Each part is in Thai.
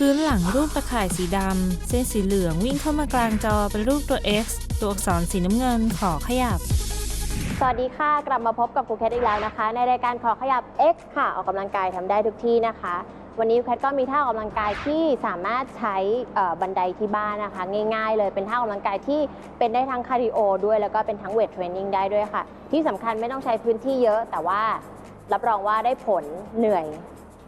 พื้นหลังรูปตะข่ายสีดำ เส้นสีเหลืองวิ่งเข้ามากลางจอเป็นรูปตัว X ตัวอักษรสีน้ำเงินขอขยับ สวัสดีค่ะ กลับมาพบกับครูแคทอีกแล้วนะคะ ในรายการขอขยับ X ค่ะออกกำลังกายทำได้ทุกที่นะคะ วันนี้ครูแคทก็มีท่าออกกำลังกายที่สามารถใช้เอ่อบันไดที่บ้านนะคะ ง่ายๆ เลยเป็นท่าออกกำลังกายที่เป็นได้ทั้งคาร์ดิโอด้วยแล้วก็เป็นทั้งเวทเทรนนิ่งได้ด้วยค่ะ ที่สำคัญไม่ต้องใช้พื้นที่เยอะ แต่ว่ารับรองว่าได้ผลเหนื่อย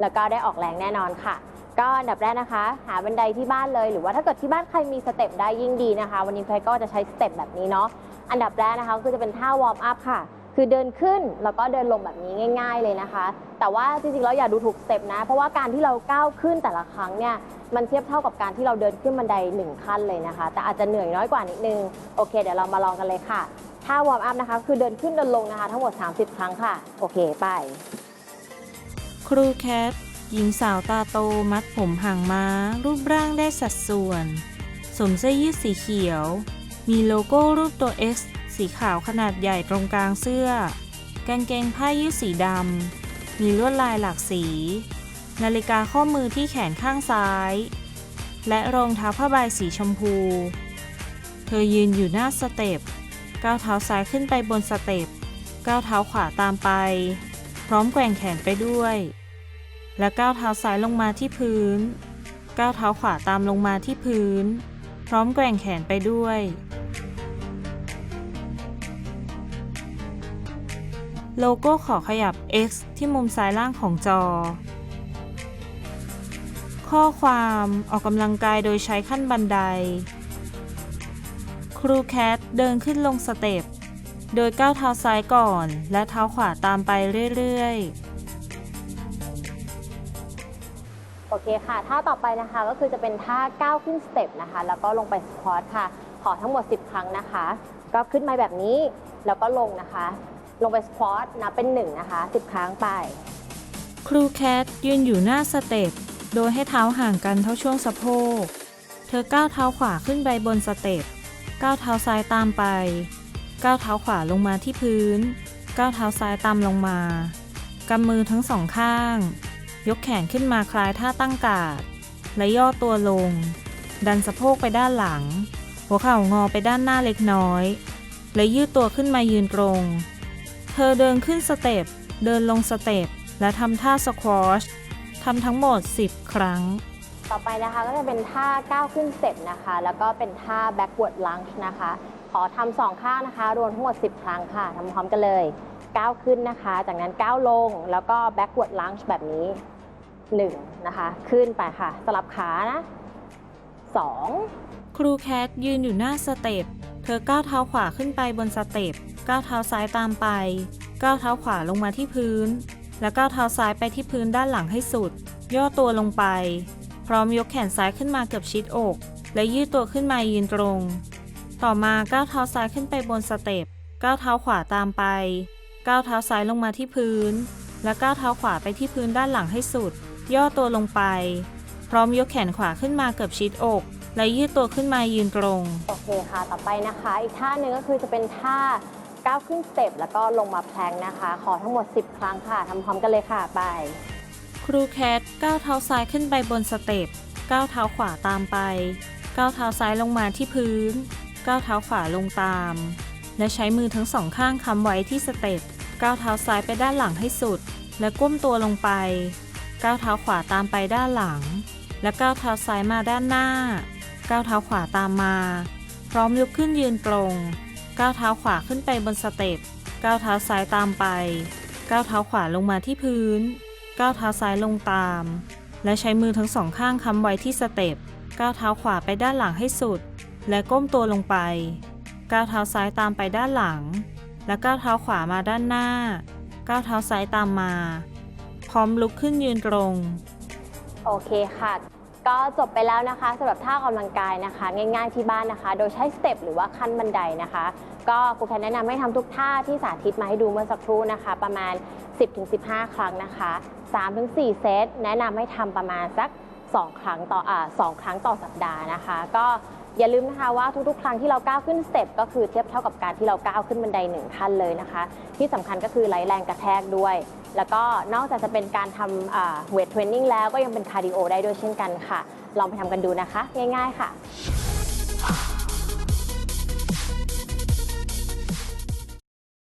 แล้วก็ได้ออกแรงแน่นอนค่ะ ก็อันดับแรกนะคะ หาบันไดที่บ้านเลย หรือว่าถ้าเกิดที่บ้านใครมีสเต็ปได้ยิ่งดีนะคะ วันนี้ใครก็จะใช้สเต็ปแบบนี้เนาะอันดับแรกนะคะก็จะเป็นท่าวอร์มอัพค่ะ คือเดินขึ้นแล้วก็เดินลงแบบนี้ง่าย ๆเลยนะคะ แต่ว่าจริงๆแล้วอย่าดูถูกสเต็ปนะ เพราะว่าการที่เราก้าวขึ้นแต่ละครั้งเนี่ยมันเทียบเท่ากับการที่เราเดินขึ้นบันไดหนึ่งขั้นเลยนะคะ แต่อาจจะเหนื่อยน้อยกว่านิดนึงโอเค เดี๋ยวเรามาลองกันเลยค่ะท่าวอร์มอัพนะคะ คือเดินขึ้นเดินลงนะคะ ทั้งหมด 30 ครั้งค่ะ โอเคไป ครูแคท หญิงสาวตาโตมัดผมห่างม้า รูปร่างได้สัดส่วน สวมเสื้อยืดสีเขียว มีโลโก้รูปตัว X สีขาวขนาดใหญ่ตรงกลางเสื้อกางเกงผ้ายืดสีดำ มีลวดลายหลากสี นาฬิกาข้อมือที่แขนข้างซ้าย และรองเท้าผ้าใบสีชมพู เธอยืนอยู่หน้าสเต็ปก้าวเท้าซ้ายขึ้นไปบนสเต็ปก้าวเท้าขวาตามไป พร้อมแกว่งแขนไปด้วย และก้าวเท้าซ้ายลงมาที่พื้น ก้าวเท้าขวาตามลงมาที่พื้น พร้อมแกว่งแขนไปด้วย โลโก้ขอขยับ X ที่มุมซ้ายล่างของจอ ข้อความออกกำลังกายโดยใช้ขั้นบันได ครูแคทเดินขึ้นลงสเต็ป โดยก้าวเท้าซ้ายก่อน และเท้าขวาตามไปเรื่อยๆ โอเคค่ะท่าต่อไปนะคะก็คือจะเป็นท่าก้าวขึ้นสเต็ปนะคะ แล้วก็ลงไปสควอตค่ะ ขอทั้งหมด 10 ครั้งนะคะ ก็ขึ้นมาแบบนี้แล้วก็ลงนะคะ ลงไปสควอตนับเป็น1นะคะ 10 ครั้งไป ครูแคทยืนอยู่หน้าสเต็ปโดยให้เท้าห่างกันเท่าช่วงสะโพก เธอก้าวเท้าขวาขึ้นไปบนสเต็ปก้าวเท้าซ้ายตามไป ก้าวเท้าขวาลงมาที่พื้น ก้าวเท้าซ้ายตามลงมากำมือทั้งสองข้าง ยกแขนขึ้นมาคล้ายท่าตั้งกาด และย่อตัวลง ดันสะโพกไปด้านหลัง หัวเข่างอไปด้านหน้าเล็กน้อย และยืดตัวขึ้นมายืนตรง เธอเดินขึ้นสเต็ป เดินลงสเต็ป และทำท่าสควอชทำทั้งหมด 10 ครั้งต่อไปนะคะก็จะเป็นท่าก้าวขึ้นสเต็ปนะคะ แล้วก็เป็นท่า backward lunge นะคะ ขอทำสองข้างนะคะ รวมทั้งหมด 10 ครั้งค่ะทำพร้อมกันเลย ก้าวขึ้นนะคะ จากนั้นก้าวลงแล้วก็ backward lunge แบบนี้ 1นะคะขึ้นไปค่ะ สลับขานะ2ครูแคทยืนอยู่หน้าสเต็ปเธอก้าวเท้าขวาขึ้นไปบนสเต็ปก้าวเท้าซ้ายตามไปก้าวเท้าขวาลงมาที่พื้น แล้วก้าวเท้าซ้ายไปที่พื้นด้านหลังให้สุด ย่อตัวลงไป พร้อมยกแขนซ้ายขึ้นมาเกือบชิดอก และยืดตัวขึ้นมายืนตรง ต่อมาก้าวเท้าซ้ายขึ้นไปบนสเต็ปก้าวเท้าขวาตามไปก้าวเท้าซ้ายลงมาที่พื้น และก้าวเท้าขวาไปที่พื้นด้านหลังให้สุด ย่อตัวลงไป พร้อมยกแขนขวาขึ้นมาเกือบชิดอก และยืดตัวขึ้นมายืนตรง โอเคค่ะ ต่อไปนะคะ อีกท่าหนึ่งก็คือจะเป็นท่าก้าวขึ้นสเต็ปแล้วก็ลงมาแพลงนะคะ ขอทั้งหมด 10 ครั้งค่ะทำพร้อมกันเลยค่ะไป ครูแคทก้าวเท้าซ้ายขึ้นไปบนสเต็ปก้าวเท้าขวาตามไปก้าวเท้าซ้ายลงมาที่พื้นก้าวเท้าขวาลงตาม และใช้มือทั้งสองข้างค้ำไว้ที่สเต็ปก้าวเท้าซ้ายไปด้านหลังให้สุด และก้มตัวลงไป ก้าวเท้าขวาตามไปด้านหลัง และก้าวเท้าซ้ายมาด้านหน้า ก้าวเท้าขวาตามมา พร้อมยกขึ้นยืนตรง ก้าวเท้าขวาขึ้นไปบนสเต็ป ก้าวเท้าซ้ายตามไป ก้าวเท้าขวาลงมาที่พื้น ก้าวเท้าซ้ายลงตาม และใช้มือทั้งสองข้างค้ำไว้ที่สเต็ป ก้าวเท้าขวาไปด้านหลังให้สุด และก้มตัวลงไป ก้าวเท้าซ้ายตามไปด้านหลัง และก้าวเท้าขวามาด้านหน้า ก้าวเท้าซ้ายตามมา พร้อมลุกขึ้นยืนตรง โอเคค่ะ ก็จบไปแล้วนะคะสำหรับท่าออกกำลังกายนะคะ ง่ายๆที่บ้านนะคะ โดยใช้สเต็ปหรือว่าขั้นบันไดนะคะ ก็ครูแพนแนะนำให้ทำทุกท่าที่สาธิตมาให้ดูเมื่อสักครู่นะคะ ประมาณ 10-15 ครั้งนะคะ 3-4 เซต แนะนำให้ทำประมาณสัก 2 ครั้งต่ออ่าสองครั้งต่อสัปดาห์นะคะ ก็อย่าลืมนะคะว่าทุกๆ ครั้งที่เราก้าวขึ้นสเต็ปก็คือเทียบเท่ากับการที่เราก้าวขึ้นบันไดหนึ่งขั้นเลยนะคะ ที่สำคัญก็คือไร้แรงกระแทกด้วย แล้วก็นอกจากจะเป็นการทำเวทเทรนนิ่งแล้วก็ยังเป็นคาร์ดิโอได้ด้วยเช่นกันค่ะ ลองไปทำกันดูนะคะ ง่ายๆค่ะ